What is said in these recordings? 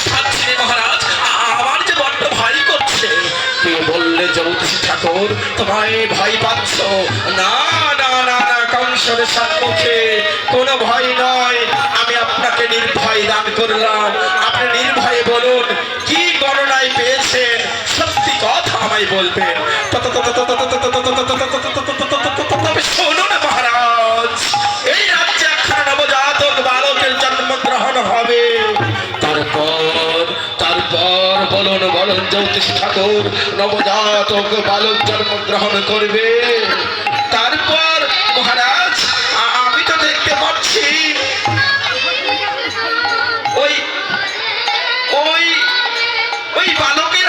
পাচ্ছি মহারাজ, আমার যে বড্ড ভয় করছে। কে বললে, জ্যোতিষ ঠাকুর, তোমায় ভয় পাচ্ছ। না না না না, কংসের সম্মুখে কোনো ভয় নয়। আমি আপনাকে নির্ভয় দান করলাম। আপনি নির্ভয়ে বলুন, কি গণনায় পেয়েছেন? সত্যি কথা আমায় বলবেন। বলুন বলুন, জ্যোতিষ ঠাকুর, নবজাতক বালক জন্মগ্রহণ করবে। তারপর মহারাজ আমি তো দেখতে পাচ্ছি, ওই ওই ওই বালকের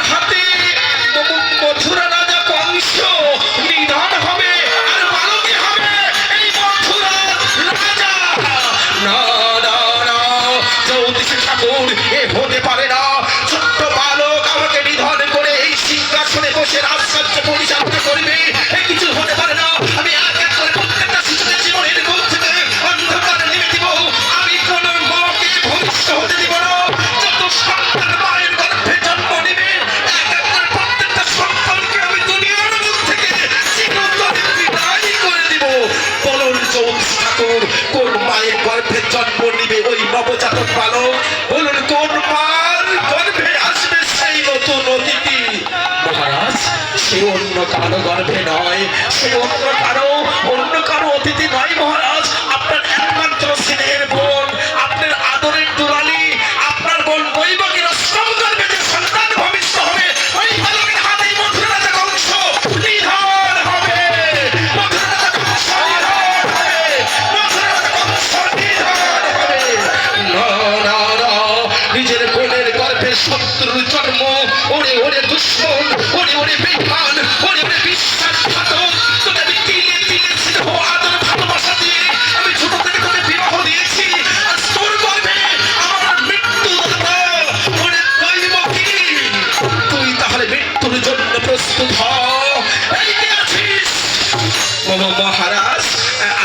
অতিথি। মহারাজ, সে অন্য কারও গর্ভে নয়, সে অন্য কারও অন্য কারও অতিথি নয় মহারাজ। আপনার একমাত্র স্নেহের মহারাজ,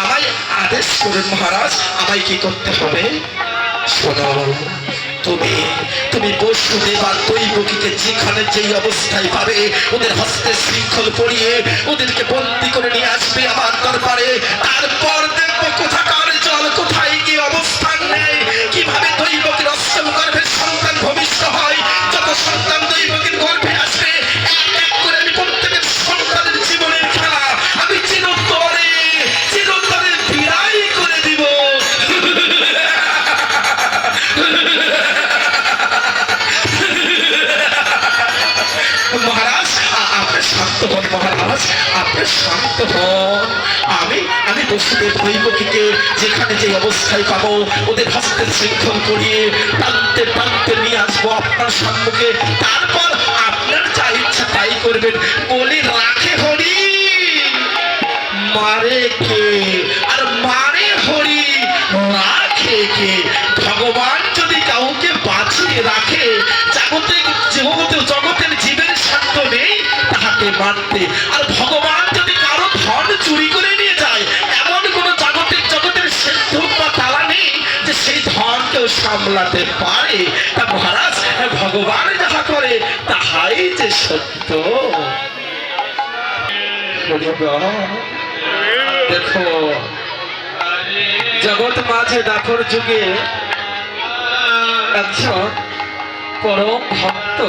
আমায় আদেশ করুন, মহারাজ, আমায় কি করতে হবে? শোনো, তুমি তুমি বসুদেব আর দৈবকীকে যেখানে যেই অবস্থায় পাবে, ওদের হস্তে শৃঙ্খল পরিয়ে ওদেরকে বন্দি করে নিয়ে আসবে আমার দরবারে। তারপর দেখব কোথাকার জল কোথায় শান্ত হন আমি আমি যেখানে যে অবস্থায় পাবো, ওদের হস্তে শৃঙ্খল করিয়ে টানতে টানতে নিয়ে আসব আপনার সম্মুখে। তারপর আপনার যা ইচ্ছা তাই করবেন। বলি, রাখে হরি। মারে কে? আর মারে হরি, রাখে কে? ভগবান যদি কাউকে বাঁচিয়ে রাখে জগতে জগতে জগতের জীবের সাধ্য নেই মারতে আর ভগবান যদি কারও ধন চুরি করে নিয়ে যায়, এমন কোন জগতের জগতের সিদ্ধ বা তালা নেই যে সেই ধন কেউ সামলাতে পারে। তা মহারাজ ভগবান যাহা করে, তাহাই যে সত্য। দেখো, জগৎ মাঝে দাপর যুগে একজন পরম ভক্ত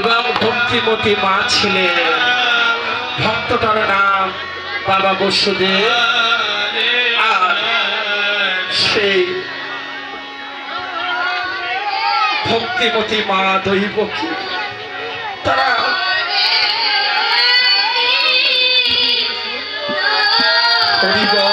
এবং ভক্তিমতী মা ছিলেন। ভক্তটার নাম বাবা বসুদেব। আর সেই ভক্তিমতী মা দৈবকী তারা হরিবল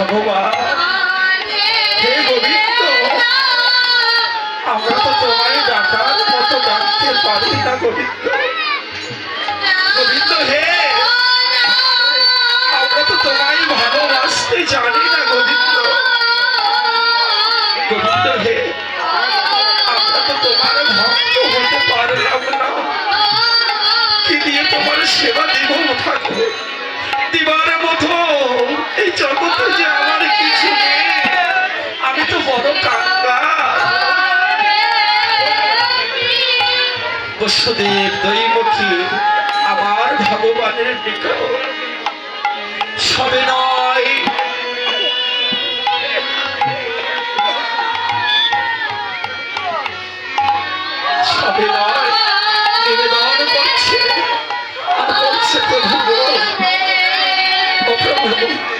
ভগবান হে গোবিন্দ আমরা তো তোমায় ডাকার মতো জানি না গোবিন্দ হে। আমরা তো তোমার ভক্ত হতে পারলাম না। কি দিয়ে তোমার সেবা দিব ঠাকুর? এই জগতে যে আমার কিছু নেই, আমি তো বড় কাঙ্গা বসুদেব আমার ভগবানের নিকট। সবে নয়। সবে নয়। আর বলছে প্রভু প্রভু।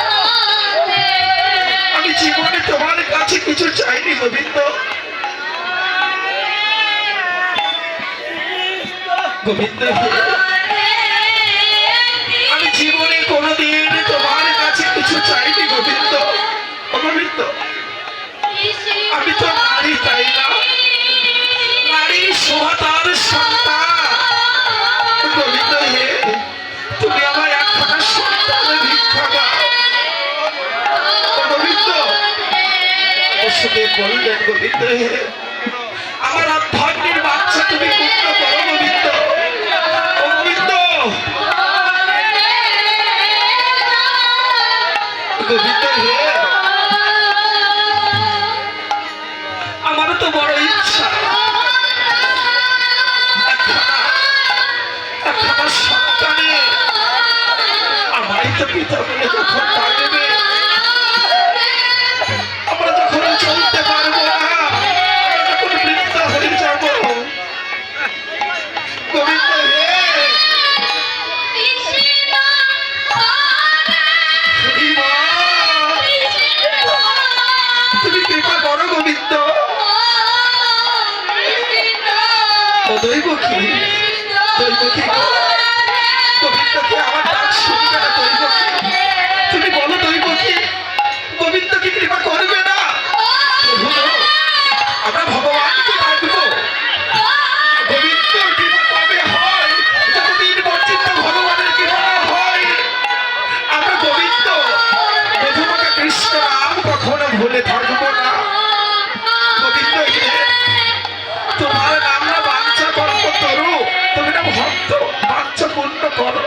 কাছে চাইনি গোবিন্দ। গোবিন্দ, আমি জীবনে কোনোদিন তোমার কাছে কিছু চাইনি গোবিন্দ। গোবিন্দ আমি তো নারী চাই না? নারী সোহাতার সন্তান। গোবিন্দ বললেন গোবিন্দ দৈবকী দৈবকী গোবিন্দকে আমার ডাক শুনবে না দৈবকী তুমি বলো দৈবকী গোবিন্দ কি কৃপা করবে না আমরা ভগবানকে ডাকবো গোবিন্দ কৃপা কবে হয় যতদিন পর্যন্ত ভগবানের কৃপা হয় আমরা গোবিন্দ মধুমাকে কৃষ্ণ নাম কখনো ভুলে থাকব না। ভক্ত বাচ্চা পূর্ণ করো।